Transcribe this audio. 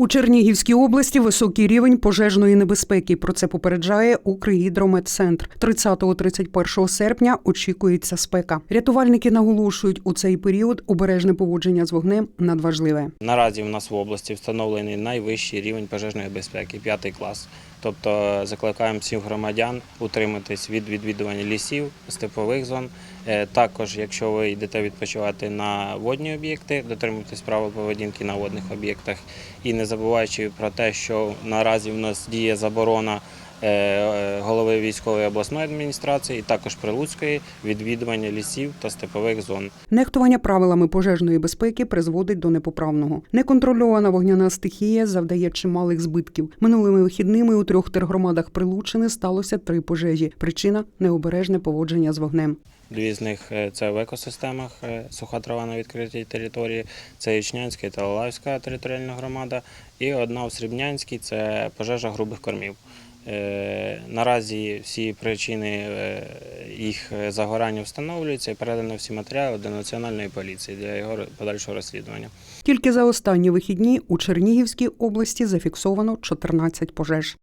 У Чернігівській області високий рівень пожежної небезпеки. Про це попереджає Укргідрометцентр. 30-31 серпня очікується спека. Рятувальники наголошують, у цей період обережне поводження з вогнем надважливе. Наразі в нас в області встановлений найвищий рівень пожежної безпеки п'ятий клас. Тобто закликаємо всіх громадян утриматись від відвідування лісів, степових зон. Е, Також, якщо ви йдете відпочивати на водні об'єкти, дотримуйтесь правил поведінки на водних об'єктах. І не забуваючи про те, що наразі в нас діє заборона голови військової обласної адміністрації, і також Прилуцької відвідування лісів та степових зон. Нехтування правилами пожежної безпеки призводить до непоправного. Неконтрольована вогняна стихія завдає чималих збитків. Минулими вихідними у трьох тергромадах Прилуччини сталося три пожежі. Причина необережне поводження з вогнем. Дві з них е, це в екосистемах е, суха трава на відкритій території, це Ічнянська і Талалавська територіальна громада, і одна в Срібнянській це пожежа грубих кормів. Е, Наразі всі причини е, їх загорання встановлюються і передано всі матеріали до національної поліції для його подальшого розслідування. Тільки за останні вихідні у Чернігівській області зафіксовано 14 пожеж.